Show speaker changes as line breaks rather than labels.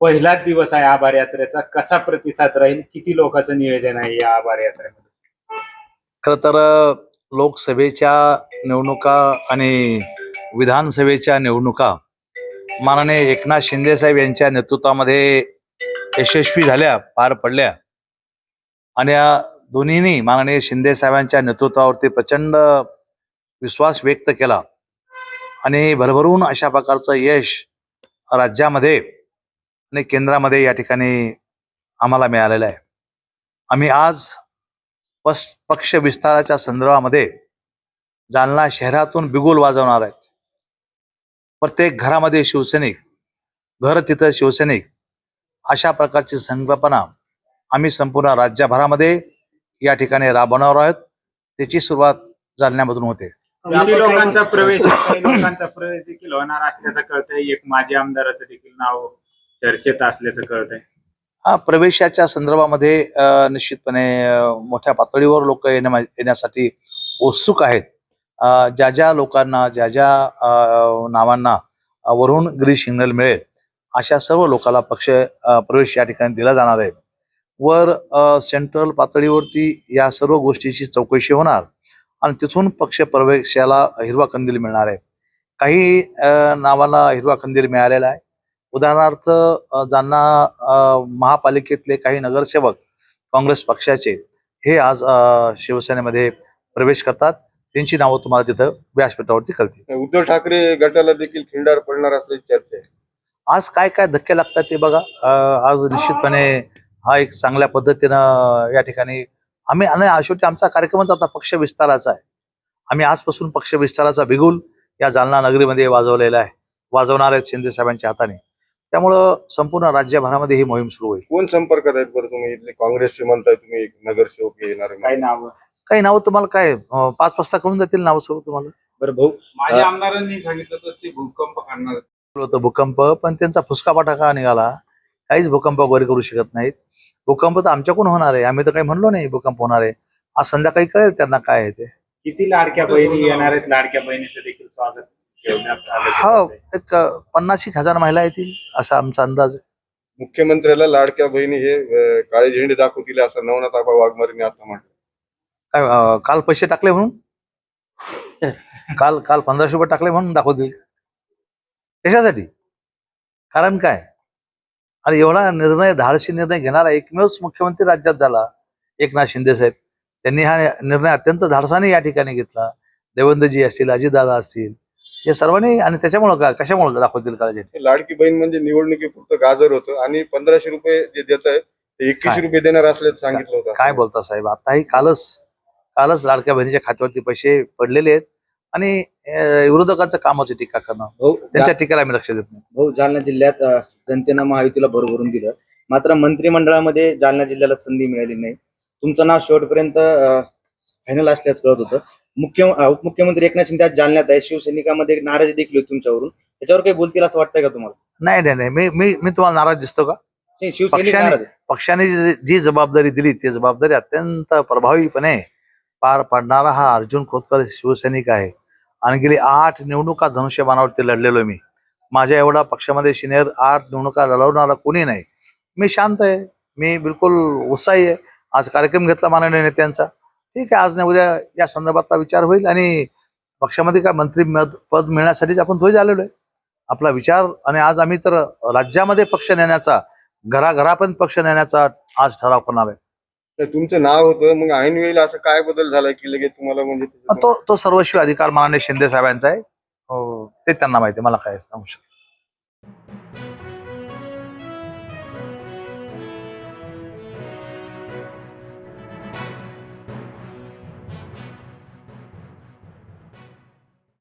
पहिलाच दिवस आहे आभार यात्रेचा. कसा प्रतिसाद राहील? किती लोकांचं नियोजन आहे या आभार यात्रेमध्ये?
खर तर लोकसभेच्या निवडणुका आणि विधानसभेच्या निवडणुका माननीय एकनाथ शिंदे साहेब यांच्या नेतृत्वामध्ये यशस्वी झाल्या पार पडल्या. आणि या दोन्हींनी माननीय शिंदे साहेबांच्या नेतृत्वावरती प्रचंड विश्वास व्यक्त केला. आणि भरभरून अशा प्रकारचं यश राज्यामध्ये आणि केंद्रामध्ये या ठिकाणी आम्हाला मिळालेलं आहे. आम्ही आज पस पक्ष विस्ताराच्या संदर्भामध्ये जालना शहरातून बिगुल वाजवणार आहेत. प्रत्येक घरामध्ये शिवसैनिक घर तिथं शिवसैनिक अशा प्रकारची संकल्पना आम्ही संपूर्ण राज्यभरामध्ये या ठिकाणी राबवणार आहोत. त्याची सुरुवात जालन्यामधून होते.
लोकांचा प्रवेश लोकांचा प्रवेश देखील होणार असल्याचं कळतंय. एक माजी आमदाराचं देखील नाव चर्चेत असल्याचं कळतंय.
हा प्रवेशाच्या संदर्भामध्ये अ, निश्चितपणे मोठ्या पातळीवर लोक येण्या येण्यासाठी उत्सुक आहेत. ज्या ज्या लोकांना ज्या ज्या अ, नावांना वरून ग्री सिग्नल मिळेल अशा सर्व लोकांना पक्ष प्रवेश या ठिकाणी दिला जाणार आहे. वर सेंट्रल पातळीवरती या सर्व गोष्टीची चौकशी होणार आणि तिथून पक्ष प्रवेशाला हिरवा कंदील मिळणार आहे. काही अ, नावाला हिरवा कंदील मिळालेला आहे. उदाहरणार्थ अ, महापालिकेतले काही नगरसेवक काँग्रेस पक्षाचे हे आज शिवसेनेमध्ये प्रवेश करतात. त्यांची नावं तुम्हाला तिथं व्यासपीठावरती कळतील.
उद्धव ठाकरे गटाला देखील खिंडार पडणार असल्याची चर्चा आहे.
आज काय काय धक्के लागतात ते बघा. आज निश्चितपणे हा एक चांगल्या पद्धतीनं या ठिकाणी आम्ही आणि शेवटी आमचा कार्यक्रमच आता पक्ष विस्ताराचा आहे. आम्ही आजपासून पक्ष विस्ताराचा बिगुल या जालना नगरीमध्ये वाजवलेला आहे. वाजवणार आहेत शिंदे साहेबांच्या हाताने. त्यामुळं संपूर्ण राज्यभरामध्ये ही मोहीम सुरू होईल.
कोण संपर्कात आहेत बरं तुम्ही इथले काँग्रेसचे म्हणताय तुम्ही एक नगरसेवक येणार आहे.
काही नाव?
काही नावं तुम्हाला काय अं, पाच वाजता कळून जातील नावं सर्व तुम्हाला.
बरं भाऊ
माझ्या आमदारांनी सांगितलं तर ते भूकंप करणार
होतं भूकंप पण त्यांचा फुसका पटाका निघाला. काहीच भूकंप वगैरे करू शकत नाहीत. भूकंप तर आमच्याकडून होणार आहे. आम्ही तर काही म्हणलो नाही भूकंप होणार आहे. आज संध्याकाळी कळेल त्यांना काय आहे ते.
किती लाडक्या बहिणी येणार आहेत? लाडक्या बहिणीचं देखील स्वागत. ठेवण्यात
हो. एक पन्नास एक हजार महिला येतील असा आमचा अंदाज आहे.
मुख्यमंत्र्याला लाडक्या बहिणी हे अं, काळे झेंडे दाखवतील असं नवनाथ आबा वाघमारेंनी आता म्हटलं.
काय अं, काल पैसे टाकले म्हणून? काल काल पंधराशे रुपये टाकले म्हणून दाखवतील. कशासाठी? कारण काय? आणि एवढा निर्णय धाडसी निर्णय घेणारा एकमेवच मुख्यमंत्री राज्यात झाला एकनाथ शिंदे साहेब. त्यांनी हा निर्णय अत्यंत धाडसाने या ठिकाणी घेतला. देवेंद्रजी असतील अजितदादा असतील या सर्वांनी आणि त्याच्यामुळं काय कशामुळे दाखवतील काळजी?
हे लाडकी बहीण म्हणजे निवडणुकीपुरतं गाजर होतं आणि पंधराशे रुपये जे देत आहेत ते एकवीसशे? रुपये देणार असल्याचं सांगितलं होतं.
काय बोलता साहेब? आताही कालच कालच लाडक्या बहिणीच्या खात्यावरती पैसे पडलेले आहेत आणि विरोधकांचं कामाची टीका करणं.
भाऊ
त्यांच्या टीकेला आम्ही लक्ष देत नाही.
भाऊ जालना जिल्ह्यात जनतेनं महायुतीला भरभरून दिलं. मात्र मंत्रिमंडळामध्ये जालना जिल्ह्याला संधी मिळाली नाही. तुमचं नाव शेवटपर्यंत फायनल असल्याचं कळत होतं. मुख्य उपमुख्यमंत्री एकनाथ शिंदे आज जालन्यात आहे शिवसैनिकांमध्ये नाराजी देखील होती तुमच्यावरून. त्याच्यावर काही बोलतील असं वाटतंय का तुम्हाला?
नाही नाही नाही. मी मी मी तुम्हाला नाराज दिसतो का?
नाही, शिवसैनिक
पक्षाने-
नाराज आहे.
पक्षाने जी जी जबाबदारी दिली ती जबाबदारी अत्यंत प्रभावीपणे पार पाडणारा हा अर्जुन खोतकर शिवसैनिक आहे. आणि गेली आठ निवडणुका धनुष्यबाणावरती लढलेलो मी. माझ्या एवढा पक्षामध्ये सिनियर आठ निवडणुका लढवणारा कोणी नाही. मी शांत आहे. मी बिलकुल उत्साही आहे. आज कार्यक्रम घेतला माननीय नेत्यांचा. ठीक आहे आज नाही उद्या या संदर्भातला विचार होईल आणि पक्षामध्ये काय मंत्री पद मिळण्यासाठीच आपण तो आलेलो आहे. आपला विचार आणि आज आम्ही तर राज्यामध्ये पक्ष नेण्याचा घराघरापर्यंत पक्ष नेण्याचा आज ठराव करणार आहे.
तर तुमचं नाव होतं मग ऐन वेळेला असं काय बदल झालाय की लगेच तुम्हाला म्हणजे
मग तो तो सर्वस्वी अधिकार माननीय शिंदे साहेबांचा आहे. हो, ते त्यांना माहिती आहे, मला काय सांगू शकत